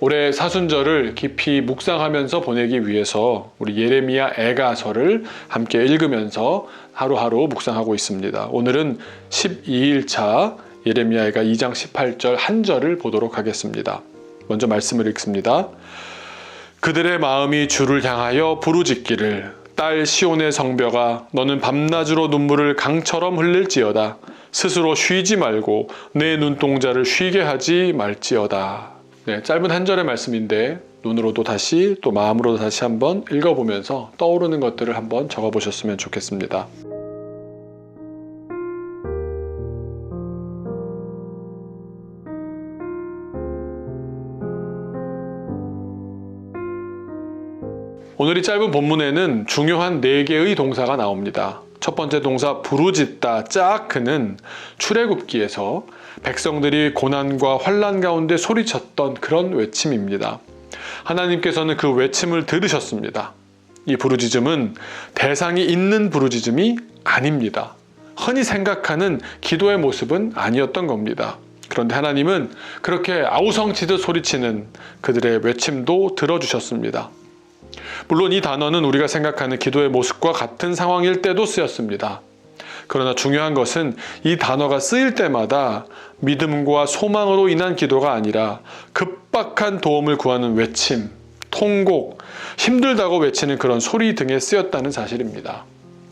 올해 사순절을 깊이 묵상하면서 보내기 위해서 우리 예레미야 애가서를 함께 읽으면서 하루하루 묵상하고 있습니다. 오늘은 12일차 예레미야 애가 2장 18절 한 절을 보도록 하겠습니다. 먼저 말씀을 읽습니다. 그들의 마음이 주를 향하여 부르짖기를 딸 시온의 성벽아 너는 밤낮으로 눈물을 강처럼 흘릴지어다 스스로 쉬지 말고 내 눈동자를 쉬게 하지 말지어다. 네, 짧은 한 절의 말씀인데 눈으로도 다시 또 마음으로도 다시 한번 읽어보면서 떠오르는 것들을 한번 적어보셨으면 좋겠습니다. 오늘 이 짧은 본문에는 중요한 네 개의 동사가 나옵니다. 첫 번째 동사 부르짖다 짜크는 출애굽기에서 백성들이 고난과 환란 가운데 소리쳤던 그런 외침입니다. 하나님께서는 그 외침을 들으셨습니다. 이 부르짖음은 대상이 있는 부르짖음이 아닙니다. 흔히 생각하는 기도의 모습은 아니었던 겁니다. 그런데 하나님은 그렇게 아우성치듯 소리치는 그들의 외침도 들어주셨습니다. 물론 이 단어는 우리가 생각하는 기도의 모습과 같은 상황일 때도 쓰였습니다. 그러나 중요한 것은 이 단어가 쓰일 때마다 믿음과 소망으로 인한 기도가 아니라 급박한 도움을 구하는 외침, 통곡, 힘들다고 외치는 그런 소리 등에 쓰였다는 사실입니다.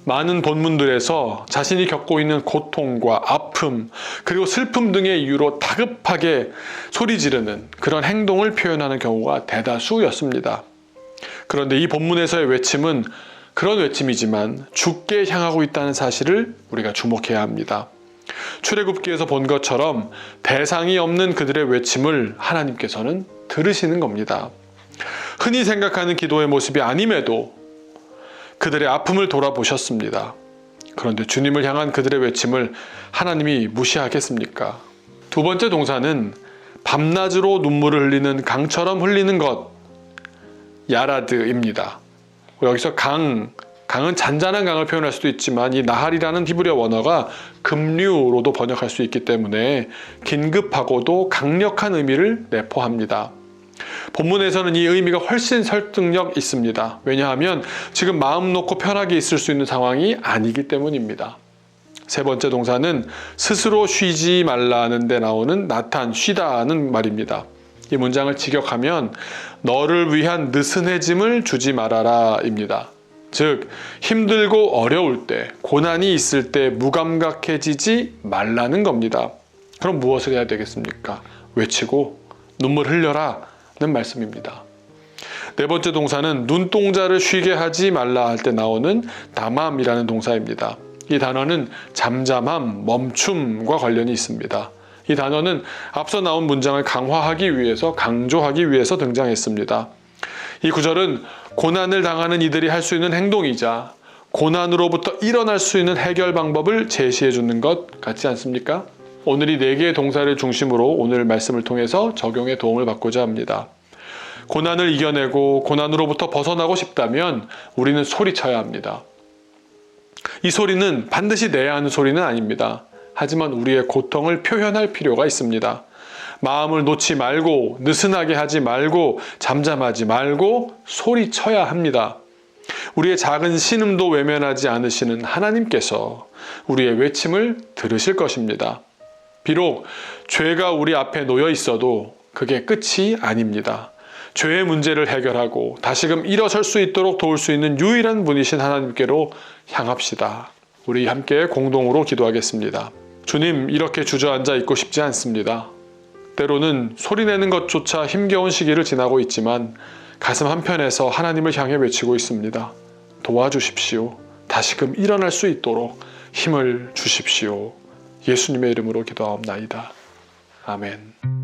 많은 본문들에서 자신이 겪고 있는 고통과 아픔, 그리고 슬픔 등의 이유로 다급하게 소리 지르는 그런 행동을 표현하는 경우가 대다수였습니다. 그런데 이 본문에서의 외침은 그런 외침이지만 죽게 향하고 있다는 사실을 우리가 주목해야 합니다. 출애굽기에서 본 것처럼 대상이 없는 그들의 외침을 하나님께서는 들으시는 겁니다. 흔히 생각하는 기도의 모습이 아님에도 그들의 아픔을 돌아보셨습니다. 그런데 주님을 향한 그들의 외침을 하나님이 무시하겠습니까? 두 번째 동사는 밤낮으로 눈물을 흘리는 강처럼 흘리는 것, 야라드입니다. 여기서 강, 강은 잔잔한 강을 표현할 수도 있지만 이 나할이라는 히브리어 원어가 급류로도 번역할 수 있기 때문에 긴급하고도 강력한 의미를 내포합니다. 본문에서는 이 의미가 훨씬 설득력 있습니다. 왜냐하면 지금 마음 놓고 편하게 있을 수 있는 상황이 아니기 때문입니다. 세 번째 동사는 스스로 쉬지 말라는 데 나오는 나탄, 쉬다는 말입니다. 이 문장을 직역하면 너를 위한 느슨해짐을 주지 말아라입니다. 즉 힘들고 어려울 때 고난이 있을 때 무감각해지지 말라는 겁니다. 그럼 무엇을 해야 되겠습니까? 외치고 눈물 흘려라는 말씀입니다. 네 번째 동사는 눈동자를 쉬게 하지 말라 할 때 나오는 담함이라는 동사입니다. 이 단어는 잠잠함, 멈춤과 관련이 있습니다. 이 단어는 앞서 나온 문장을 강화하기 위해서 강조하기 위해서 등장했습니다. 이 구절은 고난을 당하는 이들이 할 수 있는 행동이자 고난으로부터 일어날 수 있는 해결 방법을 제시해 주는 것 같지 않습니까? 오늘 이 네 개의 동사를 중심으로 오늘 말씀을 통해서 적용에 도움을 받고자 합니다. 고난을 이겨내고 고난으로부터 벗어나고 싶다면 우리는 소리쳐야 합니다. 이 소리는 반드시 내야 하는 소리는 아닙니다. 하지만 우리의 고통을 표현할 필요가 있습니다. 마음을 놓지 말고 느슨하게 하지 말고 잠잠하지 말고 소리쳐야 합니다. 우리의 작은 신음도 외면하지 않으시는 하나님께서 우리의 외침을 들으실 것입니다. 비록 죄가 우리 앞에 놓여 있어도 그게 끝이 아닙니다. 죄의 문제를 해결하고 다시금 일어설 수 있도록 도울 수 있는 유일한 분이신 하나님께로 향합시다. 우리 함께 공동으로 기도하겠습니다. 주님, 이렇게 주저앉아 있고 싶지 않습니다. 때로는 소리내는 것조차 힘겨운 시기를 지나고 있지만 가슴 한편에서 하나님을 향해 외치고 있습니다. 도와주십시오. 다시금 일어날 수 있도록 힘을 주십시오. 예수님의 이름으로 기도하옵나이다. 아멘.